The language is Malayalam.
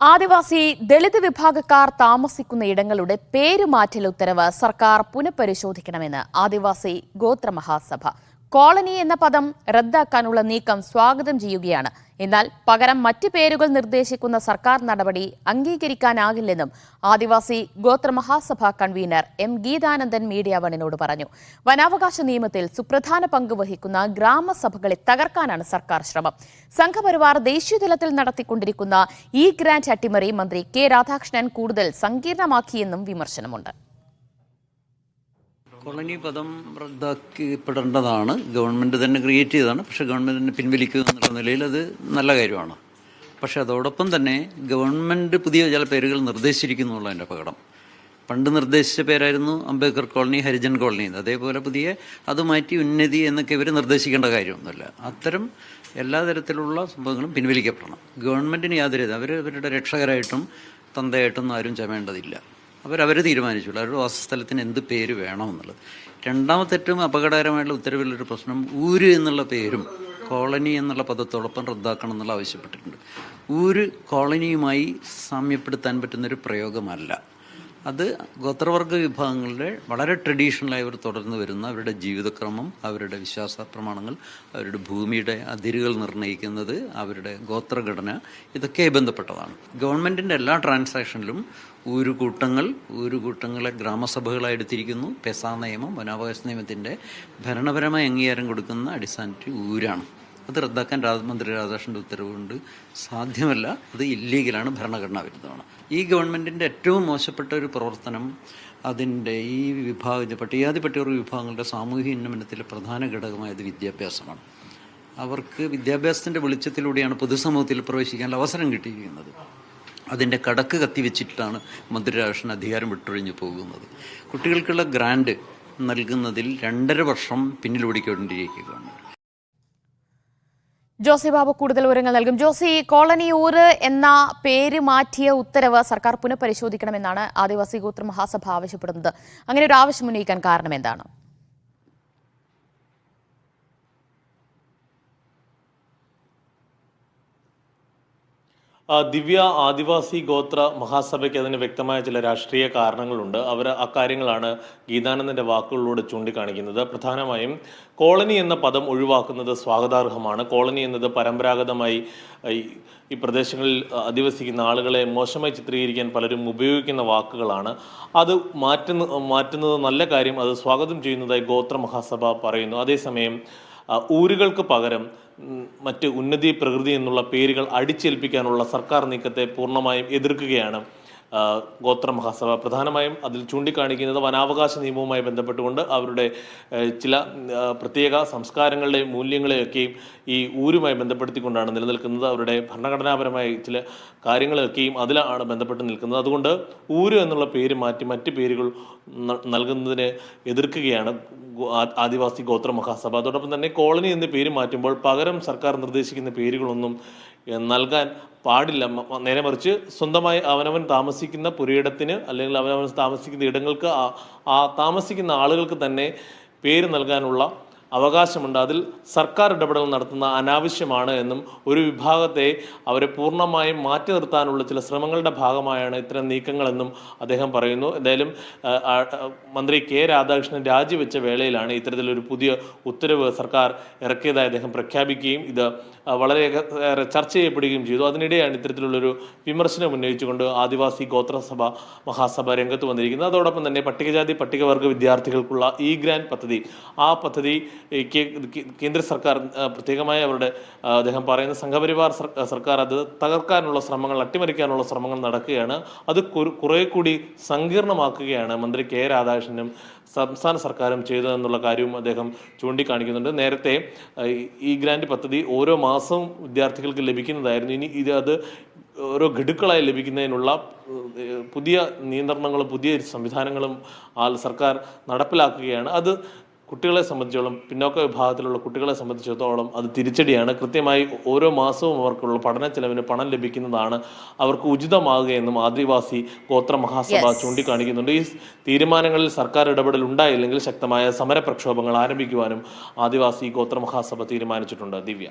ആദിവാസി ദളിത് വിഭാഗക്കാർ താമസിക്കുന്ന ഇടങ്ങളുടെ പേരുമാറ്റൽ ഉത്തരവ് സർക്കാർ പുനഃപരിശോധിക്കണമെന്ന് ആദിവാസി ഗോത്ര മഹാസഭ കോളനി എന്ന പദം റദ്ദാക്കാനുള്ള നീക്കം സ്വാഗതം ചെയ്യുകയാണ് എന്നാൽ പകരം മറ്റ് പേരുകൾ നിർദ്ദേശിക്കുന്ന സർക്കാർ നടപടി അംഗീകരിക്കാനാകില്ലെന്നും Adivasi Gothra Mahasabha convener M Geethanandan media വണിനോട് പറഞ്ഞു. വനാവകാശ നിയമത്തിൽ സുപ്രധാന പങ്ക് വഹിക്കുന്ന ഗ്രാമസഭകളെ തകർക്കാനാണ് സർക്കാർ ശ്രമം. സംഘപരിവാർ ദേശീയതലത്തിൽ നടത്തിക്കൊണ്ടിരിക്കുന്ന ഇ ഗ്രാന്റ് അട്ടിമറി മന്ത്രി കെ രാധാകൃഷ്ണൻ കൂടുതൽ സങ്കീർണമാക്കിയെന്നും വിമർശനമുണ്ട്. കോളനി പദം റദ്ദാക്കിപ്പെടേണ്ടതാണ്. ഗവൺമെന്റ് തന്നെ ക്രിയേറ്റ് ചെയ്തതാണ്. പക്ഷെ ഗവൺമെന്റ് തന്നെ പിൻവലിക്കുക എന്നുള്ള നിലയിൽ അത് നല്ല കാര്യമാണ്. പക്ഷേ അതോടൊപ്പം തന്നെ ഗവൺമെന്റ് പുതിയ ചില പേരുകൾ നിർദ്ദേശിച്ചിരിക്കുന്നു എന്റെ അപകടം. പണ്ട് നിർദ്ദേശിച്ച പേരായിരുന്നു അംബേദ്കർ കോളനി ഹരിജൻ കോളനി. അതേപോലെ പുതിയ അത് മാറ്റി ഉന്നതി എന്നൊക്കെ ഇവർ നിർദ്ദേശിക്കേണ്ട കാര്യമൊന്നുമില്ല. അത്തരം എല്ലാ തരത്തിലുള്ള സംഭവങ്ങളും പിൻവലിക്കപ്പെടണം. ഗവൺമെന്റിന് യാതൊരു അവർ അവരുടെ രക്ഷകരായിട്ടും തന്തയായിട്ടൊന്നും ആരും ചമേണ്ടതില്ല അവരവർ തീരുമാനിച്ചുള്ളൂ. അവരുടെ വാസസ്ഥലത്തിന് എന്ത് പേര് വേണമെന്നുള്ളത് രണ്ടാമത്തെ ഏറ്റവും അപകടകരമായിട്ടുള്ള ഉത്തരവിലൊരു പ്രശ്നം ഊര് എന്നുള്ള പേരും കോളനി എന്നുള്ള പദത്തോടൊപ്പം റദ്ദാക്കണം എന്നുള്ള ആവശ്യപ്പെട്ടിട്ടുണ്ട്. ഊര് കോളനിയുമായി സാമ്യപ്പെടുത്താൻ പറ്റുന്നൊരു പ്രയോഗമല്ല. അത് ഗോത്രവർഗ വിഭാഗങ്ങളുടെ വളരെ ട്രഡീഷണലായി അവർ തുടർന്ന് വരുന്ന അവരുടെ ജീവിതക്രമം അവരുടെ വിശ്വാസ പ്രമാണങ്ങൾ അവരുടെ ഭൂമിയുടെ അതിരുകൾ നിർണയിക്കുന്നത് അവരുടെ ഗോത്രഘടന ഇതൊക്കെ ബന്ധപ്പെട്ടതാണ്. ഗവൺമെന്റിന്റെ എല്ലാ ട്രാൻസാക്ഷനിലും ഊരുകൂട്ടങ്ങൾ ഊരുകൂട്ടങ്ങളെ ഗ്രാമസഭകളായി എടുത്തിരിക്കുന്നു. പെസാ നിയമം വനാവകാശ നിയമത്തിന്റെ ഭരണപരമായ അംഗീകാരം കൊടുക്കുന്ന അടിസ്ഥാനത്തിൽ ഊരാണ്. അത് റദ്ദാക്കാൻ മന്ത്രി രാധാകൃഷ്ണന്റെ ഉത്തരവുണ്ട്. സാധ്യമല്ല അത് ഇല്ലീഗലാണ് ഭരണഘടനാ വിരുദ്ധമാണ്. ഈ ഗവൺമെന്റിന്റെ ഏറ്റവും മോശപ്പെട്ട ഒരു പ്രവർത്തനം അതിന്റെ ഈ വിഭാഗ പട്ടികാതി പട്ടികവർഗ വിഭാഗങ്ങളുടെ സാമൂഹിക ഉന്നമനത്തിലെ പ്രധാന ഘടകമായത് വിദ്യാഭ്യാസമാണ്. അവർക്ക് വിദ്യാഭ്യാസത്തിന്റെ വെളിച്ചത്തിലൂടെയാണ് പൊതുസമൂഹത്തിൽ പ്രവേശിക്കാനുള്ള അവസരം കിട്ടിയിരിക്കുന്നത്. അതിന്റെ കടക്ക് കത്തിവെച്ചിട്ടാണ് മന്ത്രി രാധാകൃഷ്ണൻ അധികാരം വിട്ടൊഴിഞ്ഞു പോകുന്നത്. കുട്ടികൾക്കുള്ള ഗ്രാൻഡ് നൽകുന്നതിൽ രണ്ടര വർഷം പിന്നിലൂടിക്കൊണ്ടിരിക്കുകയാണ് ജോസി ബാബു കൂടുതൽ വിവരങ്ങൾ നൽകും. ജോസി കോളനി ഊര് എന്ന പേര് മാറ്റിയ ഉത്തരവ് സർക്കാർ പുനഃപരിശോധിക്കണമെന്നാണ് ആദിവാസി ഗോത്ര മഹാസഭ ആവശ്യപ്പെടുന്നത്. അങ്ങനെ ഒരു ആവശ്യം ഉന്നയിക്കാൻ കാരണം എന്താണ്? ദിവ്യ ആദിവാസി ഗോത്ര മഹാസഭയ്ക്ക് അതിന് വ്യക്തമായ ചില രാഷ്ട്രീയ കാരണങ്ങളുണ്ട്. അവർ അക്കാര്യങ്ങളാണ് ഗീതാനന്ദന്റെ വാക്കുകളിലൂടെ ചൂണ്ടിക്കാണിക്കുന്നത്. പ്രധാനമായും കോളനി എന്ന പദം ഒഴിവാക്കുന്നത് സ്വാഗതാർഹമാണ്. കോളനി എന്നത് പരമ്പരാഗതമായി ഈ- പ്രദേശങ്ങളിൽ അധിവസിക്കുന്ന ആളുകളെ മോശമായി ചിത്രീകരിക്കാൻ പലരും ഉപയോഗിക്കുന്ന വാക്കുകളാണ്. അത് മാറ്റുന്ന മാറ്റുന്നത് നല്ല കാര്യം. അത് സ്വാഗതം ചെയ്യുന്നതായി ഗോത്ര മഹാസഭ പറയുന്നു. അതേസമയം ഊരുകൾക്ക് പകരം മറ്റ് ഉന്നതി പ്രകൃതി എന്നുള്ള പേരുകൾ അടിച്ചേൽപ്പിക്കാനുള്ള സർക്കാർ നീക്കത്തെ പൂർണമായും എതിർക്കുകയാണ് ഗോത്ര മഹാസഭ. പ്രധാനമായും അതിൽ ചൂണ്ടിക്കാണിക്കുന്നത് വനാവകാശ നിയമവുമായി ബന്ധപ്പെട്ടുകൊണ്ട് അവരുടെ ചില പ്രത്യേക സംസ്കാരങ്ങളുടെയും മൂല്യങ്ങളെയൊക്കെയും ഈ ഊരുമായി ബന്ധപ്പെടുത്തിക്കൊണ്ടാണ് നിലനിൽക്കുന്നത്. അവരുടെ ഭരണഘടനാപരമായ ചില കാര്യങ്ങളൊക്കെയും അതിലാണ് ബന്ധപ്പെട്ട് നിൽക്കുന്നത്. അതുകൊണ്ട് ഊര് എന്നുള്ള പേര് മാറ്റി മറ്റ് പേരുകൾ നൽകുന്നതിന് എതിർക്കുകയാണ് ആദിവാസി ഗോത്ര മഹാസഭ. അതോടൊപ്പം തന്നെ കോളനി എന്ന പേര് മാറ്റുമ്പോൾ പകരം സർക്കാർ നിർദ്ദേശിക്കുന്ന പേരുകളൊന്നും നൽകാൻ പാടില്ല. നേരെ മറിച്ച് സ്വന്തമായി അവനവൻ താമസിക്കുന്ന പുരയിടത്തിന് അല്ലെങ്കിൽ അവനവൻ താമസിക്കുന്ന ഇടങ്ങൾക്ക് ആ താമസിക്കുന്ന ആളുകൾക്ക് തന്നെ പേര് നൽകാനുള്ള അവകാശമുണ്ട്. അതിൽ സർക്കാർ ഇടപെടൽ നടത്തുന്ന അനാവശ്യമാണ് എന്നും ഒരു വിഭാഗത്തെ അവരെ പൂർണമായും മാറ്റി നിർത്താനുള്ള ചില ശ്രമങ്ങളുടെ ഭാഗമായാണ് ഇത്തരം നീക്കങ്ങളെന്നും അദ്ദേഹം പറയുന്നു. എന്തായാലും മന്ത്രി കെ രാധാകൃഷ്ണൻ രാജിവെച്ച വേളയിലാണ് ഇത്തരത്തിലൊരു പുതിയ ഉത്തരവ് സർക്കാർ ഇറക്കിയതായി അദ്ദേഹം പ്രഖ്യാപിക്കുകയും ഇത് വളരെ ചർച്ച ചെയ്യപ്പെടുകയും ചെയ്തു. അതിനിടെയാണ് ഇത്തരത്തിലുള്ളൊരു വിമർശനം ഉന്നയിച്ചുകൊണ്ട് ആദിവാസി ഗോത്രസഭ മഹാസഭ രംഗത്ത് വന്നിരിക്കുന്നത്. അതോടൊപ്പം തന്നെ പട്ടികജാതി പട്ടികവർഗ വിദ്യാർത്ഥികൾക്കുള്ള ഇ ഗ്രാൻഡ് പദ്ധതി. ആ പദ്ധതി കേന്ദ്ര സർക്കാർ പ്രത്യേകമായി അവരുടെ അദ്ദേഹം പറയുന്ന സംഘപരിവാർ സർക്കാർ അത് തകർക്കാനുള്ള ശ്രമങ്ങൾ അട്ടിമറിക്കാനുള്ള ശ്രമങ്ങൾ നടക്കുകയാണ്. അത് കുറു- കൂടി സങ്കീർണമാക്കുകയാണ് മന്ത്രി കെ രാധാകൃഷ്ണനും സംസ്ഥാന സർക്കാരും ചെയ്തതെന്നുള്ള കാര്യവും അദ്ദേഹം ചൂണ്ടിക്കാണിക്കുന്നുണ്ട്. നേരത്തെ ഈ- ഗ്രാൻഡ് പദ്ധതി ഓരോ മാസവും വിദ്യാർത്ഥികൾക്ക് ലഭിക്കുന്നതായിരുന്നു. ഇനി ഇത് അത് ഓരോ ഗഡുക്കളായി ലഭിക്കുന്നതിനുള്ള പുതിയ നിയന്ത്രണങ്ങളും പുതിയ സംവിധാനങ്ങളും ആ സർക്കാർ നടപ്പിലാക്കുകയാണ്. അത് കുട്ടികളെ സംബന്ധിച്ചോളം പിന്നോക്ക വിഭാഗത്തിലുള്ള കുട്ടികളെ സംബന്ധിച്ചിടത്തോളം അത് തിരിച്ചടിയാണ്. കൃത്യമായി ഓരോ മാസവും അവർക്കുള്ള പഠന ചെലവിന് പണം ലഭിക്കുന്നതാണ് അവർക്ക് ഉചിതമാകുകയെന്നും ആദിവാസി ഗോത്ര മഹാസഭ. ചൂണ്ടിക്കാണിക്കുന്നുണ്ട്. ഈ തീരുമാനങ്ങളിൽ സർക്കാർ ഇടപെടൽ ഉണ്ടായില്ലെങ്കിൽ ശക്തമായ സമര പ്രക്ഷോഭങ്ങൾ ആരംഭിക്കുവാനും ആദിവാസി ഗോത്ര മഹാസഭ തീരുമാനിച്ചിട്ടുണ്ട്. ദിവ്യ.